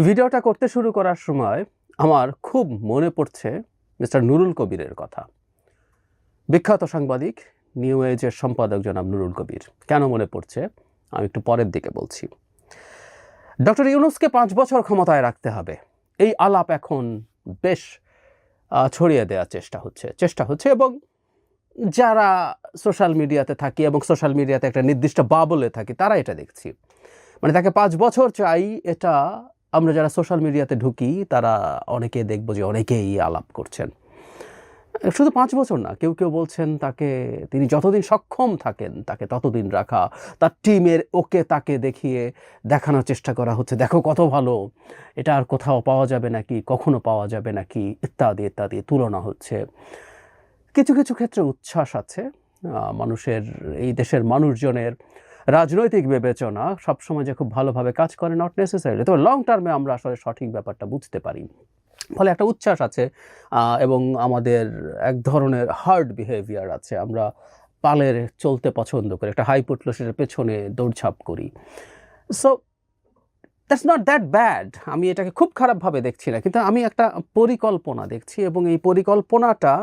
ভিডিওটা করতে শুরু করার সময় আমার খুব মনে পড়ছে মিস্টার নুরুল কবিরের কথা। বিখ্যাত সাংবাদিক, নিউ এজের সম্পাদক জনাব নুরুল কবির। কেন মনে পড়ছে? আমি একটু পরের দিকে বলছি। ডক্টর ইউনুসকে পাঁচ বছর ক্ষমতায় রাখতে হবে। এই আলাপ এখন বেশ ছড়িয়ে দেওয়ার চেষ্টা হচ্ছে। চেষ্টা হচ্ছে এবং যারা সোশ্যাল মিডিয়াতে থাকি এবং সোশ্যাল মিডিয়াতে একটা নির্দিষ্ট বাবলে থাকি, তারা এটা দেখছি। মানে তাকে পাঁচ বছর চাই, এটা আমরা যারা সোশ্যাল মিডিয়াতে ঢুকি, তারা অনেকে দেখব যে অনেকেই আলাপ করছেন। শুধু পাঁচ বছর না, কেউ কেউ বলছেন তাকে, তিনি যতদিন সক্ষম থাকেন, তাকে ততদিন রাখা। তার টিমের ওকে তাকে দেখিয়ে দেখানোর চেষ্টা করা হচ্ছে। দেখো কত ভালো, এটা আর কোথাও পাওয়া যাবে নাকি, কখনো পাওয়া যাবে নাকি, ইত্যাদি ইত্যাদি তুলনা হচ্ছে। কিছু কিছু ক্ষেত্রে উচ্ছ্বাস আছে। মানুষের, এই দেশের মানুষজনের রাজনৈতিক বিবেচনা সবসময় যে খুব ভালোভাবে কাজ করে নট নেসেসারি তবে লং টার্মে আমরা আসলে সঠিক ব্যাপারটা বুঝতে পারি। ফলে একটা উচ্ছ্বাস আছে এবং আমাদের এক ধরনের হার্ড বিহেভিয়ার আছে। আমরা পালের চলতে পছন্দ করি, একটা হাই উঠল পেছনে দৌড়ঝাঁপ করি। So that's not that bad আমি এটাকে খুব খারাপভাবে দেখছি না। কিন্তু আমি একটা পরিকল্পনা দেখছি এবং এই পরিকল্পনাটা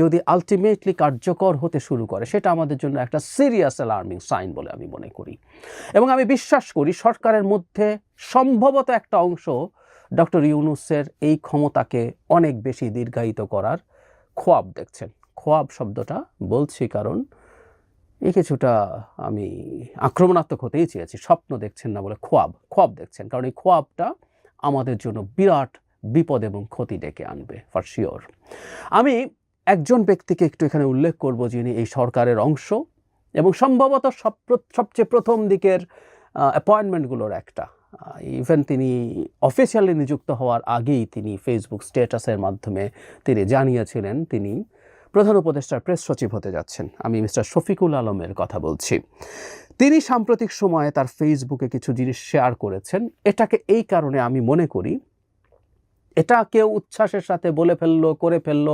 যদি আলটিমেটলি কার্যকর হতে শুরু করে, সেটা আমাদের জন্য একটা সিরিয়াস অ্যালার্মিং সাইন বলে আমি মনে করি। এবং আমি বিশ্বাস করি সরকারের মধ্যে সম্ভবত একটা অংশ ডক্টর ইউনুসের এই ক্ষমতাকে অনেক বেশি দীর্ঘায়িত করার খোয়াব দেখছেন। খোয়াব শব্দটা বলছি কারণ এই কিছুটা আমি আক্রমণাত্মক হতেই চেয়েছি, স্বপ্ন দেখছেন না বলে খোয়াব খোয়াব দেখছেন, কারণ এই খোয়াবটা আমাদের জন্য বিরাট বিপদ এবং ক্ষতি ডেকে আনবে ফর শিওর আমি একজন ব্যক্তিকে একটু এখানে উল্লেখ করব যিনি এই সরকারের অংশ এবং সম্ভবত সব সবচেয়ে প্রথম দিকের অ্যাপয়েন্টমেন্টগুলোর একটা। ইভেন তিনি অফিসিয়ালি নিযুক্ত হওয়ার আগেই তিনি ফেসবুক স্ট্যাটাসের মাধ্যমে তিনি জানিয়েছিলেন তিনি প্রধান উপদেষ্টার প্রেস সচিব হতে যাচ্ছেন। আমি মিস্টার শফিকুল আলমের কথা বলছি। তিনি সাম্প্রতিক সময়ে তার ফেসবুকে কিছু জিনিস শেয়ার করেছেন। এটাকে এই কারণে আমি মনে করি, এটা কেউ উচ্ছ্বাসের সাথে বলে ফেলল, করে ফেলল,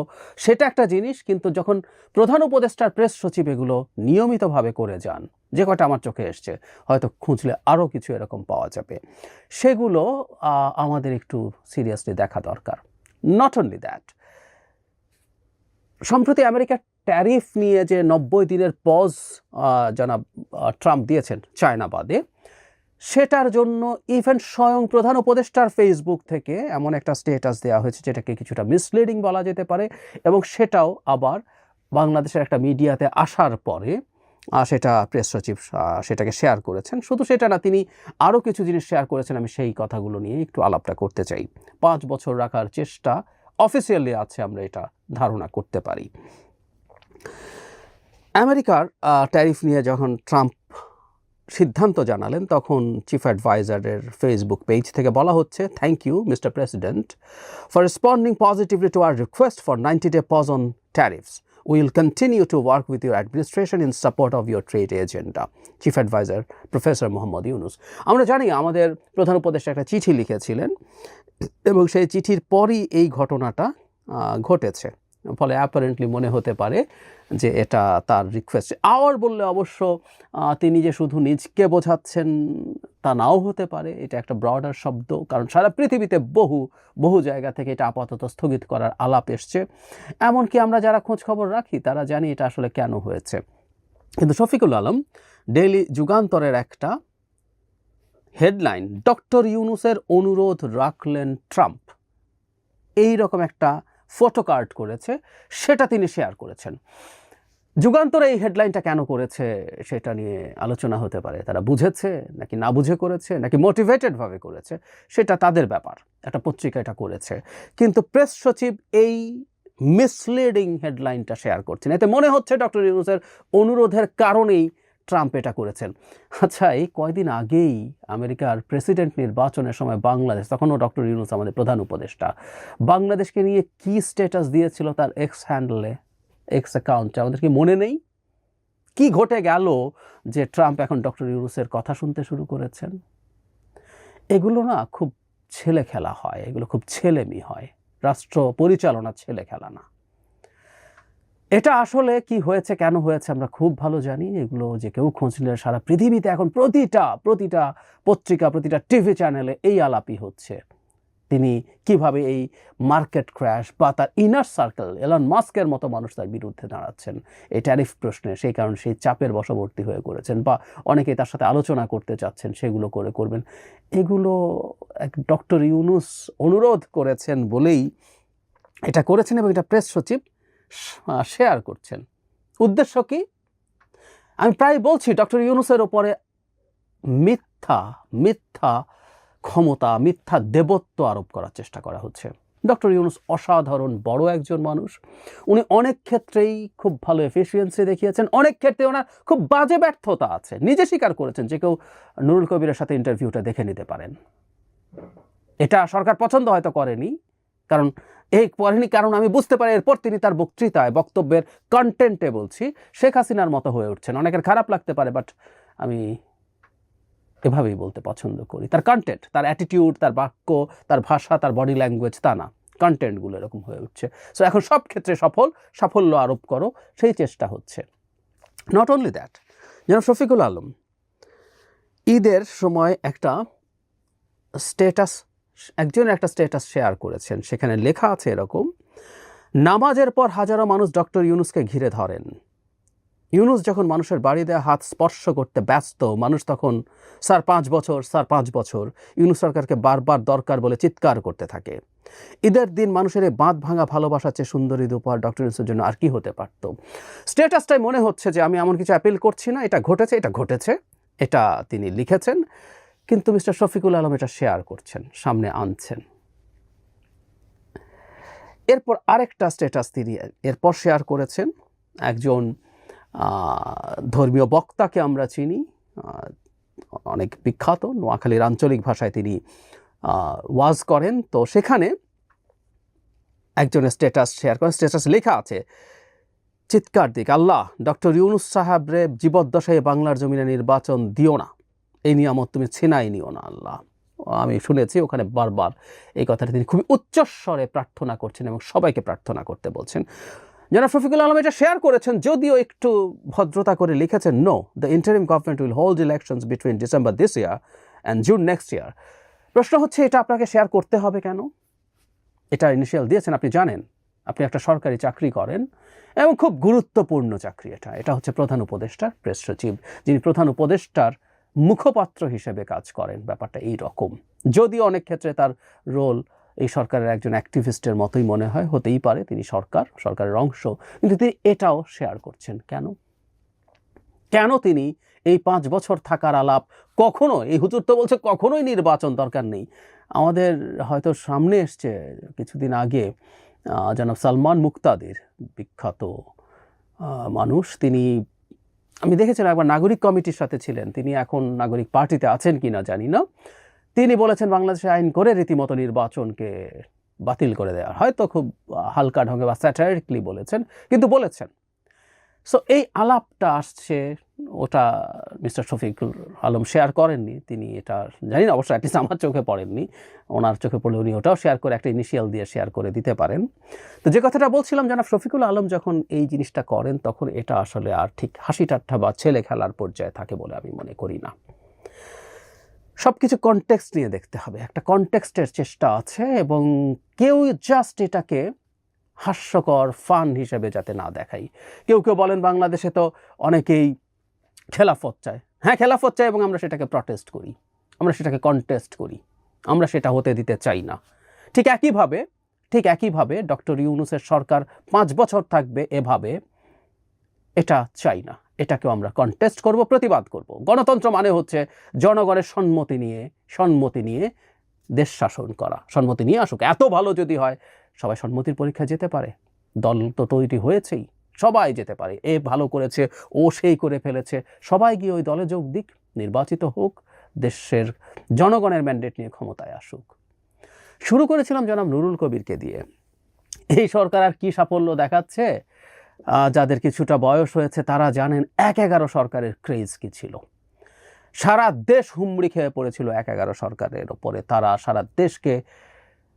সেটা একটা জিনিস, কিন্তু যখন প্রধান উপদেষ্টার প্রেস সচিব এগুলো নিয়মিতভাবে করে যান, যে কটা আমার চোখে এসছে, হয়তো খুঁজলে আরও কিছু এরকম পাওয়া যাবে। সেগুলো আমাদের একটু সিরিয়াসলি দেখা দরকার। নট অনলি দ্যাট সম্প্রতি আমেরিকার ট্যারিফ নিয়ে যে নব্বই দিনের পজ জনাব ট্রাম্প দিয়েছেন চায়না বাদে, সেটার জন্য ইভেন স্বয়ং প্রধান উপদেষ্টার ফেসবুক থেকে এমন একটা স্টেটাস দেওয়া হয়েছে যেটাকে কিছুটা মিসলিডিং বলা যেতে পারে এবং সেটাও আবার বাংলাদেশের একটা মিডিয়াতে আসার পরে সেটা প্রেস সচিব সেটাকে শেয়ার করেছেন। শুধু সেটা না, তিনি আরও কিছু জিনিস শেয়ার করেছেন, আমি সেই কথাগুলো নিয়ে একটু আলাপটা করতে চাই। পাঁচ বছর রাখার চেষ্টা অফিসিয়ালি আছে আমরা এটা ধারণা করতে পারি। আমেরিকার ট্যারিফ নিয়ে যখন ট্রাম্প সিদ্ধান্ত জানালেন, তখন চিফ অ্যাডভাইজারের ফেসবুক পেজ থেকে বলা হচ্ছে thank you mister president for responding positively to our request for ninety day pause on tariffs will continue to work with your administration in support of your trade agenda chief adviser professor Mohammad Yunus আমরা জানি আমাদের প্রধান উপদেষ্টা একটা চিঠি লিখেছিলেন এবং সেই চিঠির পরই এই ঘটনাটা ঘটেছে। ফলে অ্যাপারেন্টলি মনে হতে পারে যে এটা তার রিকোয়েস্ট আওয়ার বললে অবশ্য তিনি যে শুধু নিজকে বোঝাচ্ছেন তা নাও হতে পারে, এটা একটা ব্রডার শব্দ, কারণ সারা পৃথিবীতে বহু বহু জায়গা থেকে এটা আপাতত স্থগিত করার আলাপ এসছে। এমনকি আমরা যারা খোঁজ খবর রাখি, তারা জানি এটা আসলে কেন হয়েছে। কিন্তু শফিকুল আলম ডেইলি যুগান্তরের একটা হেডলাইন ডক্টর ইউনুসের অনুরোধ রাখলেন ট্রাম্প। এই রকম একটা ফটো কার্ড করেছে, সেটা তিনি শেয়ার করেছেন। যুগান্তর এই হেডলাইনটা কেন করেছে, সেটা নিয়ে আলোচনা হতে পারে। তারা বুঝেছে, নাকি না বুঝে করেছে, নাকি মোটিভেটেডভাবে করেছে, সেটা তাদের ব্যাপার। একটা পত্রিকা এটা করেছে। কিন্তু প্রেস সচিব এই মিসলিডিং হেডলাইনটা শেয়ার করছেন। এতে মনে হচ্ছে ডক্টর ইউনুসের অনুরোধের কারণেই ট্রাম্প এটা করেছেন। আচ্ছা এই কয়দিন আগেই আমেরিকার প্রেসিডেন্ট নির্বাচনের সময় বাংলাদেশ, তখনও ডক্টর ইউনুস আমাদের প্রধান উপদেষ্টা, বাংলাদেশকে নিয়ে কি স্ট্যাটাস দিয়েছিল তার এক্স হ্যান্ডেলে এক্স অ্যাকাউন্টে আমাদের কি মনে নেই? কি ঘটে গেল যে ট্রাম্প এখন ডক্টর ইউনুসের কথা শুনতে শুরু করেছেন? এগুলো না খুব ছেলে খেলা হয়, এগুলো খুব ছেলেমি হয়। রাষ্ট্র পরিচালনা ছেলে খেলা না। এটা আসলে কি হয়েছে, কেন হয়েছে আমরা খুব ভালো জানি। এগুলো যে কেউ খোঁজ নিলে সারা পৃথিবীতে এখন প্রতিটা প্রতিটা পত্রিকা, প্রতিটা টিভি চ্যানেলে এই আলাপই হচ্ছে। তিনি কীভাবে এই মার্কেট ক্র্যাশ বা তার ইনার সার্কেল এলন মাস্কের মতো মানুষ তার বিরুদ্ধে দাঁড়াচ্ছেন, এই ট্যারিফ প্রশ্নে, সেই কারণে সেই চাপের বশবর্তী হয়ে করেছেন বা অনেকে তার সাথে আলোচনা করতে চাচ্ছেন, সেগুলো করে করবেন। এগুলো এক ডক্টর ইউনুস অনুরোধ করেছেন বলেই এটা করেছেন এবং এটা প্রেস সচিব শেয়ার করছেন। উদ্দেশ্য কি? আমি প্রায় বলছি, ডক্টর ইউনুসের ওপরে মিথ্যা মিথ্যা ক্ষমতা, মিথ্যা দেবত্ব আরোপ করার চেষ্টা করা হচ্ছে। ডক্টর ইউনুস অসাধারণ, বড় একজন মানুষ। উনি অনেক ক্ষেত্রেই খুব ভালো এফিসিয়েন্সি দেখিয়েছেন। অনেক ক্ষেত্রে ওনার খুব বাজে ব্যর্থতা আছে। নিজে স্বীকার করেছেন যে কেউ নুরুল কবিরের সাথে ইন্টারভিউটা দেখে নিতে পারেন। এটা সরকার পছন্দ হয়তো করেনি কারণ এই করেনি কারণ আমি বুঝতে পারি, এরপর তিনি তার বক্তৃতায় বক্তব্যের কন্টেন্টে বলছি, শেখ হাসিনার মতো হয়ে উঠছেন। অনেকের খারাপ লাগতে পারে বাট আমি এভাবেই বলতে পছন্দ করি। তার কন্টেন্ট তার অ্যাটিটিউড তার বাক্য, তার ভাষা, তার বডি ল্যাঙ্গুয়েজ তা না। কন্টেন্টগুলো এরকম হয়ে উঠছে। সো এখন সব ক্ষেত্রে সফল, সাফল্য আরোপ করো, সেই চেষ্টা হচ্ছে। নট অনলি দ্যাট যেন শফিকুল আলম, ঈদের সময় একটা স্টেটাস একজন একটা স্টেটাস শেয়ার করেছেন। সেখানে লেখা আছে এরকম, নামাজের পর হাজারো মানুষ ডক্টর ইউনুসকে ঘিরে ধরেন। ইউনুস যখন মানুষের বাড়িতে হাত স্পর্শ করতে ব্যস্ত, মানুষ তখন, স্যার, পাঁচ বছর, স্যার, পাঁচ বছর। ইউনুস সরকারকে বারবার দরকার বলে চিৎকার করতে থাকে। ঈদের দিন মানুষের এই বাঁধ ভাঙা ভালোবাসার চেয়ে সুন্দর ঈদ উপহার ডক্টর ইউনুসের জন্য আর কি হতে পারত? স্টেটাসটাই মনে হচ্ছে যে আমি এমন কিছু অ্যাপিল করছি না, এটা ঘটেছে এটা ঘটেছে, এটা তিনি লিখেছেন। কিন্তু মিস্টার শফিকুল আলম এটা শেয়ার করছেন, সামনে আনছেন। এরপর আরেকটা স্ট্যাটাস তিনি এরপর শেয়ার করেছেন। একজন ধর্মীয় বক্তাকে আমরা চিনি অনেক বিখ্যাত, নোয়াখালীর আঞ্চলিক ভাষায় তিনি ওয়াজ করেন। তো সেখানে একজন স্ট্যাটাস শেয়ার করেন স্ট্যাটাস লেখা আছে, চিৎকার দিক, আল্লাহ, ডক্টর ইউনুস সাহাবরে জীবদ্দশায় বাংলার জমিনে নির্বাচন দিও না। এই নিয়ামত তুমি ছিনাই নিও না আল্লাহ। আমি শুনেছি ওখানে বারবার এই কথাটা তিনি খুবই উচ্চস্বরে প্রার্থনা করছেন এবং সবাইকে প্রার্থনা করতে বলছেন। জনাব শফিকুল আলম এটা শেয়ার করেছেন, যদিও একটু ভদ্রতা করে লিখেছেন no the interim government will hold elections between December this year and June next year প্রশ্ন হচ্ছে, এটা আপনাকে শেয়ার করতে হবে কেন? এটা ইনিশিয়াল দিয়েছেন, আপনি জানেন। আপনি একটা সরকারি চাকরি করেন এবং খুব গুরুত্বপূর্ণ চাকরি এটা। এটা হচ্ছে প্রধান উপদেষ্টার প্রেস সচিব, যিনি প্রধান উপদেষ্টার মুখপাত্র হিসেবে কাজ করেন, ব্যাপারটা এই রকম। যদিও অনেক ক্ষেত্রে তার রোল এই সরকারের একজন অ্যাক্টিভিস্টের মতোই মনে হয়, হতেই পারে, তিনি সরকার, সরকারের অংশ, কিন্তু তিনি এটাও শেয়ার করছেন। কেন? কেন তিনি এই পাঁচ বছর থাকার আলাপ কখনো, এই হুজুর তো বলছে কখনোই নির্বাচন দরকার নেই। আমাদের হয়তো সামনে এসছে কিছুদিন আগে জনাব সালমান মুক্তাদির বিখ্যাত মানুষ। তিনি আমি দেখেছিলাম একবার নাগরিক কমিটির সাথে ছিলেন। তিনি এখন নাগরিক পার্টিতে আছেন কি না জানি না। তিনি বলেছেন, বাংলাদেশে আইন করে রীতিমতো নির্বাচনকে বাতিল করে দেওয়া হয়তো খুব হালকা ঢঙ্গে বা স্যাটারিকলি বলেছেন। কিন্তু বলেছেন সো এই আলাপটা আসছে, ওটা মিস্টার শফিকুল আলম শেয়ার করেননি। তিনি এটা জানি না, অবশ্য অ্যাটলিস্ট আমার চোখে পড়েননি। ওনার চোখে পড়লে উনি ওটাও শেয়ার করে, একটা ইনিশিয়াল দিয়ে শেয়ার করে দিতে পারেন। তো যে কথাটা বলছিলাম, জানাব শফিকুল আলম যখন এই জিনিসটা করেন, তখন এটা আসলে আর ঠিক হাসি ঠাট্টা বা ছেলে খেলার পর্যায়ে থাকে বলে আমি মনে করি না। সব কিছু কনটেক্সট নিয়ে দেখতে হবে। একটা কনটেক্সটের চেষ্টা আছে এবং কেউ জাস্ট এটাকে হাস্যকর ফান হিসেবে যাতে না দেখাই। কেউ কেউ বলেন বাংলাদেশে তো অনেকেই খেলাফত চায়। হ্যাঁ খেলাফত চায় এবং আমরা সেটাকে প্রটেস্ট করি। আমরা সেটাকে কন্টেস্ট করি। আমরা সেটা হতে দিতে চাই না। ঠিক একইভাবে ঠিক একইভাবে ডক্টর ইউনুসের সরকার পাঁচ বছর থাকবে এভাবে, এটা চাই না। এটাকেও আমরা কন্টেস্ট করব, প্রতিবাদ করব। গণতন্ত্র মানে হচ্ছে জনগণের সম্মতি নিয়ে সম্মতি নিয়ে দেশ শাসন করা। সম্মতি নিয়ে আসুক। এত ভালো যদি হয় সবাই সম্মতির পরীক্ষায় যেতে পারে। দল তো তৈরি হয়েছেই, সবাই যেতে পারে। এ ভালো করেছে, ও সেই করে ফেলেছে। সবাই গিয়ে ওই দলে যোগ দিক, নির্বাচিত হোক, দেশের জনগণের ম্যান্ডেট নিয়ে ক্ষমতায় আসুক। শুরু করেছিলাম জনাব নুরুল কবিরকে দিয়ে। এই সরকার আর কী সাফল্য দেখাচ্ছে? যাদের কিছুটা বয়স হয়েছে, তারা জানেন এক এগারো সরকারের ক্রেজ কি ছিল। সারা দেশ হুমড়ি খেয়ে পড়েছিল এক এগারো সরকারের ওপরে। তারা সারা দেশকে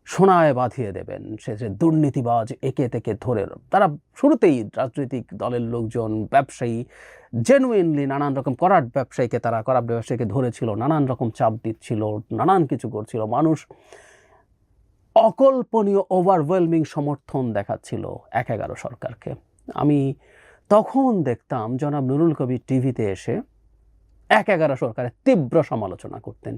সোনায় বাঁধিয়ে দেবেন। সে যে দুর্নীতিবাজ একে তেকে ধরে, তারা শুরুতেই রাজনৈতিক দলের লোকজন, ব্যবসায়ী জেনুইনলি নানান রকম করাট ব্যবসায়ীকে তারা করাট ব্যবসায়ীকে ধরেছিল, নানান রকম চাপ দিচ্ছিল, নানান কিছু করছিল। মানুষ অকল্পনীয় ওভারওয়েলমিং সমর্থন দেখাচ্ছিল এক এগারো সরকারকে। আমি তখন দেখতাম, জনাব নুরুল কবির টিভিতে এসে এক এগারো সরকারের তীব্র সমালোচনা করতেন।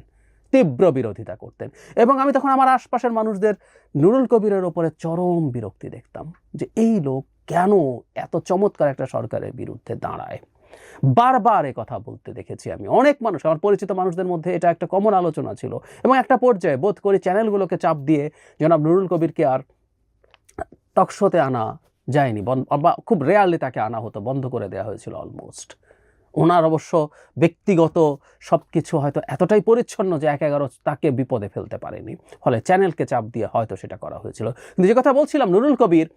তীব্র বিরোধিতা করতেন। এবং আমি তখন আমার আশপাশের মানুষদের নুরুল কবিরের ওপরে চরম বিরক্তি দেখতাম যে এই লোক কেন এত চমৎকার একটা সরকারের বিরুদ্ধে দাঁড়ায়। বারবার কথা বলতে দেখেছি আমি। অনেক মানুষ, আমার পরিচিত মানুষদের মধ্যে এটা একটা কমন আলোচনা ছিল। এবং একটা পর্যায়ে বোধ করি চ্যানেলগুলোকে চাপ দিয়ে জনাব নুরুল কবিরকে আর টকশোতে আনা যায়নি। বা খুব রেয়ারলি তাকে আনা হতো, বন্ধ করে দেওয়া হয়েছিল অলমোস্ট ওনার অবশ্য ব্যক্তিগত সব কিছু হয়তো এতটাই পরিচ্ছন্ন যে এক এগারো তাকে বিপদে ফেলতে পারেনি। ফলে চ্যানেলকে চাপ দিয়ে হয়তো সেটা করা হয়েছিল। কিন্তু যে কথা বলছিলাম, নুরুল কবির,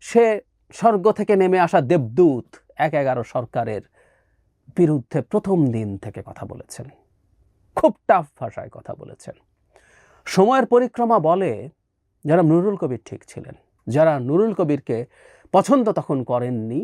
সে স্বর্গ থেকে নেমে আসা দেবদূত এক এগারো সরকারের বিরুদ্ধে প্রথম দিন থেকে কথা বলেছেন। খুব টাফ ভাষায় কথা বলেছেন। সময়ের পরিক্রমা বলে যারা নুরুল কবির ঠিক ছিলেন, যারা নুরুল কবিরকে পছন্দ তখন করেননি